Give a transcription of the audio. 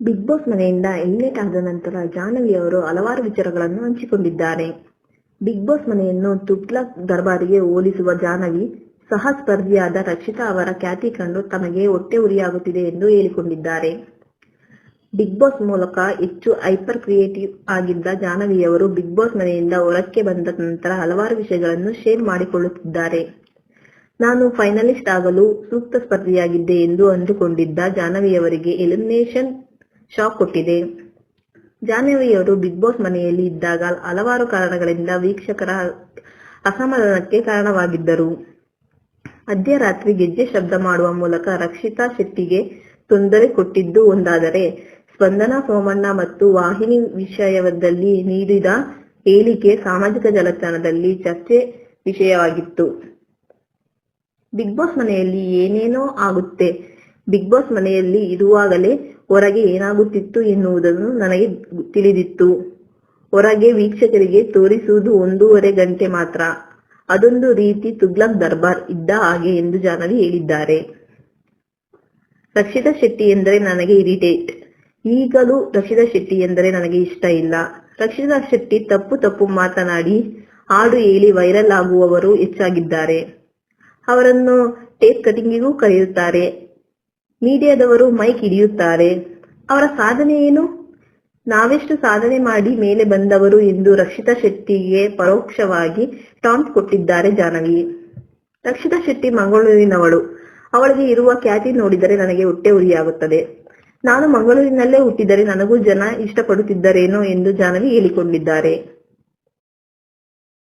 Big boss ಮನೆಯಿಂದ eliminate ಆದ ನಂತರ ಜಾಹ್ನವಿ ಅವರು ಹಲವಾರು ವಿಚಾರಗಳನ್ನು ಹಂಚಿಕೊಂಡಿದ್ದಾರೆ. ಬಿಗ್ ಬಾಸ್ ಮನೆಯನ್ನು ತುಗ್ಲಕ್ ದರ್ಬಾರಿಗೆ ಹೋಲಿಸುವ ಜಾಹ್ನವಿ ಸಹ ಸ್ಪರ್ಧಿಯಾದ ರಕ್ಷಿತಾ ಅವರ ಖ್ಯಾತಿ ಕಂಡು ತಮಗೆ ಹೊಟ್ಟೆ ಉರಿಯಾಗುತ್ತಿದೆ ಎಂದು ಹೇಳಿಕೊಂಡಿದ್ದಾರೆ. ಬಿಗ್ ಬಾಸ್ ಮೂಲಕ ಹೆಚ್ಚು ಹೈಪರ್ ಕ್ರಿಯೇಟಿವ್ ಆಗಿದ್ದ ಜಾಹ್ನವಿಯವರು ಬಿಗ್ ಬಾಸ್ ಮನೆಯಿಂದ ಹೊರಕ್ಕೆ ಬಂದ ನಂತರ ಹಲವಾರು ವಿಷಯಗಳನ್ನು ಶೇರ್ ಮಾಡಿಕೊಳ್ಳುತ್ತಿದ್ದಾರೆ. ನಾನು ಫೈನಲಿಸ್ಟ್ ಆಗಲು ಸೂಕ್ತ ಸ್ಪರ್ಧಿಯಾಗಿದ್ದೆ ಎಂದು ಅಂದುಕೊಂಡಿದ್ದ ಜಾಹ್ನವಿಯವರಿಗೆ ಎಲಿಮಿನೇಷನ್ ಶಾಕ್ ಕೊಟ್ಟಿದೆ ಜಾಹ್ನವಿಯವರು ಬಿಗ್ ಬಾಸ್ ಮನೆಯಲ್ಲಿ ಇದ್ದಾಗ ಹಲವಾರು ಕಾರಣಗಳಿಂದ ವೀಕ್ಷಕರ ಅಸಮಾಧಾನಕ್ಕೆ ಕಾರಣವಾಗಿದ್ದರು. ಮಧ್ಯರಾತ್ರಿ ಗೆಜ್ಜೆ ಶಬ್ದ ಮಾಡುವ ಮೂಲಕ ರಕ್ಷಿತಾ ಶೆಟ್ಟಿಗೆ ತೊಂದರೆ ಕೊಟ್ಟಿದ್ದು ಒಂದಾದರೆ, ಸ್ಪಂದನಾ ಸೋಮಣ್ಣ ಮತ್ತು ವಾಹಿನಿ ವಿಷಯದಲ್ಲಿ ನೀಡಿದ ಹೇಳಿಕೆ ಸಾಮಾಜಿಕ ಜಾಲತಾಣದಲ್ಲಿ ಚರ್ಚೆ ವಿಷಯವಾಗಿತ್ತು. ಬಿಗ್ ಬಾಸ್ ಮನೆಯಲ್ಲಿ ಏನೇನೋ ಆಗುತ್ತೆ ಬಿಗ್ ಬಾಸ್ ಮನೆಯಲ್ಲಿ ಇರುವಾಗಲೇ ಹೊರಗೆ ಏನಾಗುತ್ತಿತ್ತು ಎನ್ನುವುದನ್ನು ನನಗೆ ತಿಳಿದಿತ್ತು. ಹೊರಗೆ ವೀಕ್ಷಕರಿಗೆ ತೋರಿಸುವುದು ಒಂದೂವರೆ ಗಂಟೆ ಮಾತ್ರ. ಅದೊಂದು ರೀತಿ ತುಗ್ಲಕ್ ದರ್ಬಾರ್ ಇದ್ದ ಹಾಗೆ ಎಂದು ಜಾಹ್ನವಿ ಹೇಳಿದ್ದಾರೆ. ರಕ್ಷಿತಾ ಶೆಟ್ಟಿ ಎಂದರೆ ನನಗೆ ಇರಿಟೇಟ್. ಈಗಲೂ ರಕ್ಷಿತಾ ಶೆಟ್ಟಿ ಎಂದರೆ ನನಗೆ ಇಷ್ಟ ಇಲ್ಲ. ರಕ್ಷಿತಾ ಶೆಟ್ಟಿ ತಪ್ಪು ತಪ್ಪು ಮಾತನಾಡಿ ಹಾಡು ಹೇಳಿ ವೈರಲ್ ಆಗುವವರು ಹೆಚ್ಚಾಗಿದ್ದಾರೆ. ಅವರನ್ನು ಟೇಪ್ ಕಟಿಂಗಿಗೂ ಕರೆಯುತ್ತಾರೆ. ಮೀಡಿಯಾದವರು ಮೈಕ್ ಹಿಡಿಯುತ್ತಾರೆ. ಅವರ ಸಾಧನೆ ಏನು? ನಾವೆಷ್ಟು ಸಾಧನೆ ಮಾಡಿ ಮೇಲೆ ಬಂದವರು ಎಂದು ರಕ್ಷಿತಾ ಶೆಟ್ಟಿಗೆ ಪರೋಕ್ಷವಾಗಿ ಟಾಂಪ್ ಕೊಟ್ಟಿದ್ದಾರೆ ಜಾನವಿ ರಕ್ಷಿತಾ ಶೆಟ್ಟಿ ಮಂಗಳೂರಿನವಳು. ಅವಳಿಗೆ ಇರುವ ಖ್ಯಾತಿ ನೋಡಿದರೆ ನನಗೆ ಹೊಟ್ಟೆ ಉರಿಯಾಗುತ್ತದೆ. ನಾನು ಮಂಗಳೂರಿನಲ್ಲೇ ಹುಟ್ಟಿದರೆ ನನಗೂ ಜನ ಇಷ್ಟಪಡುತ್ತಿದ್ದರೇನೋ ಎಂದು ಜಾನವಿ ಹೇಳಿಕೊಂಡಿದ್ದಾರೆ.